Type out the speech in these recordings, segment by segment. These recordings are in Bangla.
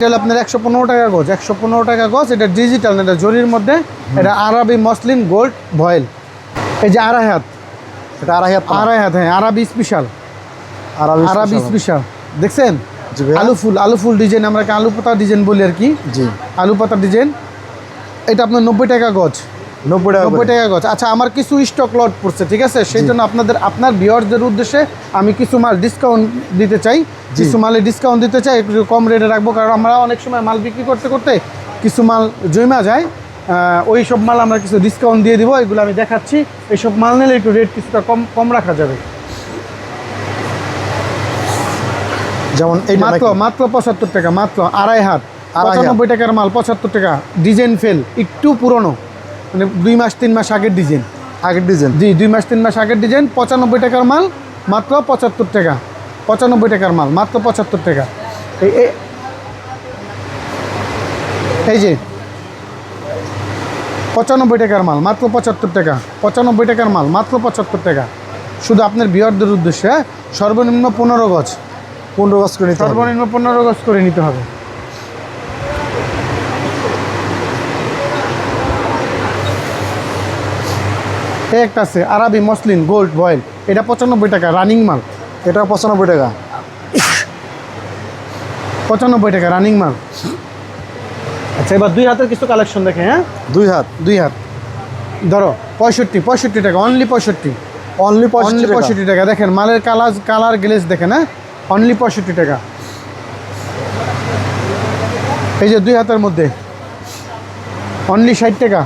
এটা আপনার একশো পনেরো টাকা গজ একশো পনেরো টাকা গজ এটা ডিজিটাল না এটা জরির মধ্যে এটা আরবি মসলিন গোল্ড ভয়েল। এই যে আড়াই হাত। এটা আড়াই হাত আড়াই হাত হ্যাঁ আরবি স্পেশাল আরবি আরবি স্পেশাল দেখছেন? আলু ফুল আলু ফুল ডিজাইন আমরা আলু পাতা ডিজাইন বলি আর কি। জি। আলু পাতা ডিজাইন এটা আপনার নব্বই টাকা গজ। নব্বই টাকা নব্বই। টাকা আচ্ছা আমার কিছু স্টক লট পড়ছে ঠিক আছে? সেই জন্য আপনাদের আপনার ভিওয়ারদের উদ্দেশ্যে আমি কিছু মাল ডিসকাউন্ট দিতে চাই। কিছু মালে ডিসকাউন্ট দিতে চাই একটু কম রেটে রাখব কারণ আমরা অনেক সময় মাল বিক্রি করতে করতে কিছু মাল জমা যায়। ওই সব মাল আমরা কিছু ডিসকাউন্ট দিয়ে দিব এগুলো আমি দেখাচ্ছি। এইসব মাল নিলে একটু রেট কিছুটা কম কম রাখা যাবে। যেমন এই মাত্র মাত্র পঁচাত্তর টাকা মাত্র আড়াই হাত। আড়াই হাত। পঁচানব্বই টাকার মাল পঁচাত্তর টাকা। ডিজাইন ফেল একটু পুরনো। মানে দুই মাস তিন মাস আগের ডিজাইন আগের ডিজাইন জি দুই মাস তিন মাস আগের ডিজাইন পঁচানব্বই টাকার মাল মাত্র পঁচাত্তর টাকা। পঁচানব্বই টাকার মাল মাত্র পঁচাত্তর টাকা। এই যে পঁচানব্বই টাকার মাল মাত্র পঁচাত্তর টাকা। পঁচানব্বই টাকার মাল মাত্র পঁচাত্তর টাকা। শুধু আপনার বিয়ারদের উদ্দেশ্যে হ্যাঁ? সর্বনিম্ন পনেরো গজ। পনেরো গজ করে সর্বনিম্ন পনেরো গজ করে নিতে হবে। একটা আছে আরবি মসলিন গোল্ড বয়েল। এটা পঁচানব্বই টাকা রানিং মাল। এটা পঁচানব্বই টাকা। পঁচানব্বই টাকা রানিং মাল। আচ্ছা এবার দুই হাতের কিছু কালেকশন দেখে হ্যাঁ? দুই হাত। দুই হাত। ধরো পঁয়ষট্টি পঁয়ষট্টি টাকা অনলি পঁয়ষট্টি। অনলি অনলি পঁয়ষট্টি টাকা। পঁয়ষট্টি টাকা। দেখেন মালের কালার কালার গ্লেজ দেখেন হ্যাঁ? অনলি পঁয়ষট্টি টাকা। এই যে দুই হাতের মধ্যে অনলি ষাট টাকা।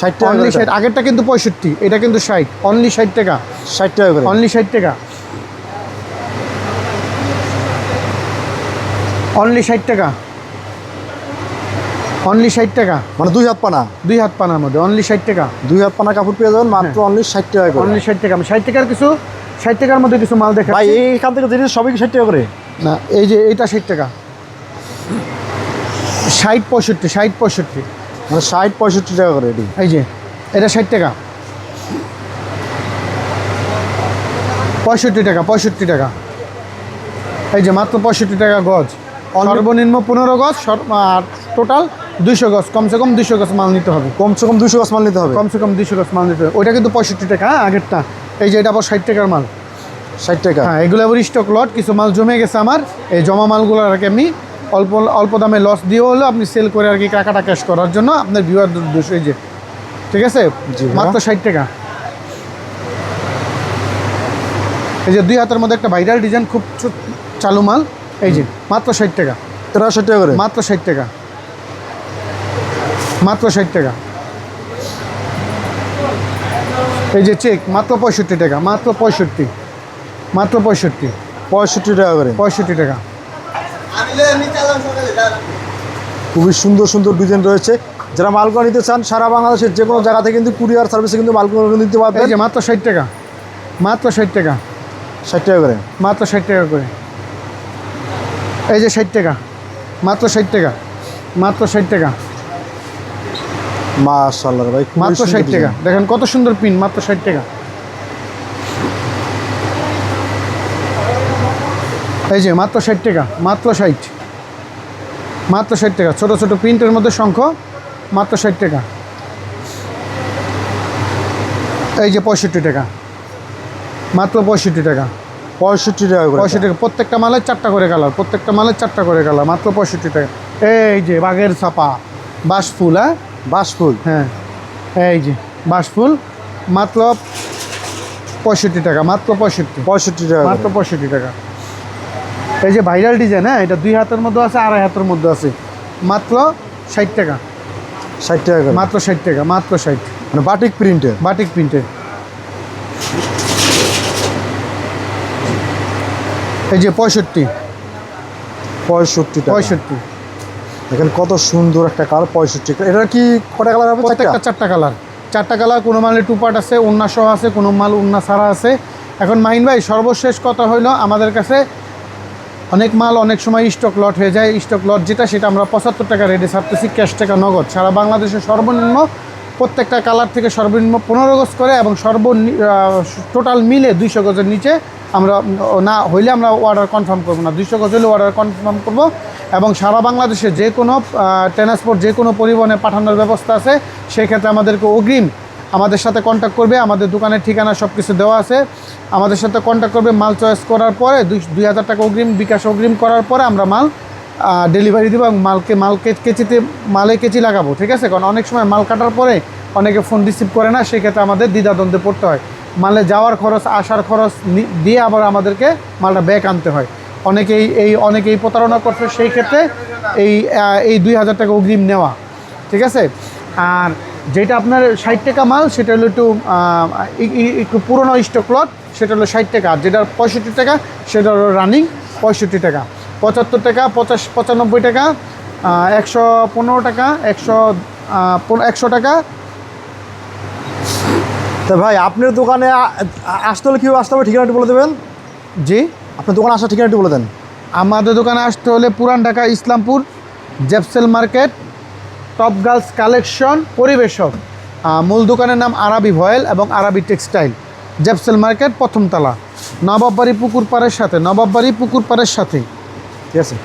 ষাট টাকা অনলি ষাট আগেরটা কিন্তু পঁয়ষট্টি এটা কিন্তু ষাট। অনলি ষাট টাকা। ষাট টাকা করে অনলি ষাট টাকা। অনলি ষাট টাকা। অনলি ষাট টাকা। মানে দুই হাত পানা? দুই হাত পানার মধ্যে অনলি ষাট টাকা। দুই হাত পানা কাপড় পেয়ে যাবেন মাত্র অনলি ষাট টাকা করে। অনলি ষাট টাকা। আমি ষাট টাকার কিছু ষাট টাকার মধ্যে কিছু মাল দেখা ভাই এইখান থেকে জিনিস সবই ষাট টাকা করে? না এই যে এইটা ষাট টাকা। ষাট পঁয়ষট্টি ষাট পঁয়ষট্টি। ষাট পঁয়ষট্টি টাকা করে এটি। এই যে এটা ষাট টাকা। পঁয়ষট্টি টাকা পঁয়ষট্টি টাকা। এই যে মাত্র পঁয়ষট্টি টাকা গজ। সর্বনিম্ন পনেরো গজ আর টোটাল দুইশো গজ। কমসে কম দুইশো গজ মাল নিতে হবে। কমসে কম দুশো গজ মাল নিতে হবে। কমসে কম দুইশো গজ মাল নিতে হবে। ওইটা কিন্তু পঁয়ষট্টি টাকা হ্যাঁ, আগেরটা। এই যে এটা আবার ষাট টাকার মাল। ষাট টাকা। হ্যাঁ এগুলো আবার স্টক লট কিছু মাল জমে গেছে আমার। এই জমা মালগুলো আর কি আমি অল্প অল্প দামে লস দিয়ে হলো আপনি সেল করে আর কি টাকাটা ক্যাশ করার জন্য আপনার ভিউয়ার দোষ এই যে ঠিক আছে? মাত্র ষাট টাকা। এই যে দুই হাতের মধ্যে একটা ভাইরাল ডিজাইন খুব চালু মাল। এই যে মাত্র ষাট টাকা। ষাট টাকা করে? মাত্র ষাট টাকা। মাত্র ষাট টাকা। এই যে চেক মাত্র পঁয়ষট্টি টাকা মাত্র পঁয়ষট্টি। মাত্র পঁয়ষট্টি। পঁয়ষট্টি টাকা করে। পঁয়ষট্টি টাকা। খুবই সুন্দর সুন্দর ডিজাইন রয়েছে। যারা মালগুলো নিতে চান সারা বাংলাদেশের যে কোনো জায়গা থেকে কিন্তু কুরিয়ার সার্ভিসে কিন্তু মালগুলো নিতে পারবেন। যে মাত্র ষাট টাকা। মাত্র ষাট টাকা। ষাট টাকা করে? মাত্র ষাট টাকা করে। এই যে ষাট টাকা। মাত্র ষাট টাকা। মাত্র ষাট টাকা। মাশাআল্লাহ ভাই মাত্র ষাট টাকা। দেখেন কত সুন্দর পিন মাত্র ষাট টাকা। এই যে মাত্র ষাট টাকা মাত্র ষাট। মাত্র ষাট টাকা ছোটো ছোটো প্রিন্টের মধ্যে শঙ্খ মাত্র ষাট টাকা। এই যে পঁয়ষট্টি টাকা মাত্র পঁয়ষট্টি টাকা। পঁয়ষট্টি টাকা পঁয়ষট্টি টাকা প্রত্যেকটা মালের চারটা করে কালার প্রত্যেকটা মালের চারটা করে কালার মাত্র পঁয়ষট্টি টাকা। এই যে বাঘের ছাপা বাঁশফুল হ্যাঁ? বাসফুল হ্যাঁ এই যে বাঁশফুল মাত্র পঁয়ষট্টি টাকা মাত্র পঁয়ষট্টি। পঁয়ষট্টি টাকা মাত্র। পঁয়ষট্টি টাকা। এই যে ভাইরাল ডিজাইন হ্যাঁ এটা দুই হাতের মধ্যে আছে আড়াই হাতের মধ্যে আছে। মাত্র ষাট টাকা। ষাট টাকা মাত্র ষাট টাকা মাত্র ষাট। মানে বাটিক প্রিন্টের বাটিক প্রিন্টের এই যে পঁয়ষট্টি। পঁয়ষট্টি পঁয়ষট্টি। দেখেন কত সুন্দর একটা কালার পঁয়ষট্টি এটা কি কটা কালার হবে? চারটা? চারটা কালার। চারটা কালার কোনো মালে টু পার্ট আছে উন্না সহ আছে কোনো মাল উন্না ছাড়া আছে। এখন মাহিন ভাই সর্বশেষ কথা হইল আমাদের কাছে অনেক মাল অনেক সময় স্টক লট হয়ে যায়। স্টক লট যেটা, সেটা আমরা পঁচাত্তর টাকা রেডি ছাড়তেছি ক্যাশ টাকা নগদ। সারা বাংলাদেশে সর্বনিম্ন প্রত্যেকটা কালার থেকে সর্বনিম্ন পনেরো গজ করে এবং সর্ব টোটাল মিলে দুইশো গজের নিচে আমরা না হইলে আমরা অর্ডার কনফার্ম করব না। দুইশো গজ হলে অর্ডার কনফার্ম করব এবং সারা বাংলাদেশে যে কোনো ট্রান্সপোর্ট যে কোনো পরিবহনে পাঠানোর ব্যবস্থা আছে। সেক্ষেত্রে আমাদেরকে অগ্রিম আমাদের সাথে কন্ট্যাক্ট করবে, আমাদের দোকানের ঠিকানা সব কিছু দেওয়া আছে। আমাদের সাথে কন্ট্যাক্ট করবে, মাল চয়েস করার পরে, দুই হাজার টাকা অগ্রিম, বিকাশ অগ্রিম করার পরে আমরা মাল ডেলিভারি দেবো এবং মালকে, মাল কেচিতে, মালে কেচি লাগাবো, ঠিক আছে? কারণ অনেক সময় মাল কাটার পরে অনেকে ফোন রিসিভ করে না, সেক্ষেত্রে আমাদের দ্বিধাদ্বন্দ্বে পড়তে হয়। মালে যাওয়ার খরচ, আসার খরচ দিয়ে আবার আমাদেরকে মালটা ব্যাক আনতে হয়। অনেকেই এই অনেকেই প্রতারণা করছে, সেই ক্ষেত্রে এই এই দুই হাজার টাকা অগ্রিম নেওয়া, ঠিক আছে? আর যেটা আপনার ষাট টাকা মাল সেটা হলো একটু একটু পুরোনো স্টক লট সেটা হলো ষাট টাকা। যেটা পঁয়ষট্টি টাকা সেটা হলো রানিং পঁয়ষট্টি টাকা। পঁচাত্তর টাকা পঁচাশ পঁচানব্বই টাকা একশো পনেরো টাকা একশো একশো টাকা। তা ভাই আপনার দোকানে আসতে হলে কীভাবে আসতে হবে ঠিকানাটি বলে দেবেন? জি? আপনার দোকানে আসার ঠিকানাটি বলে দেন। আমাদের দোকানে আসতে হলে পুরান ঢাকা ইসলামপুর জেপসেল মার্কেট টপ গার্লস কালেকশন পরিবেশক। মূল দোকানের নাম আরবি ভয়েল এবং আরবি টেক্সটাইল। জেপসেল মার্কেট প্রথমতলা নবাববাড়ি পুকুর পাড়ের সাথে, নবাববাড়ি পুকুর পাড়ের সাথে ঠিক আছে?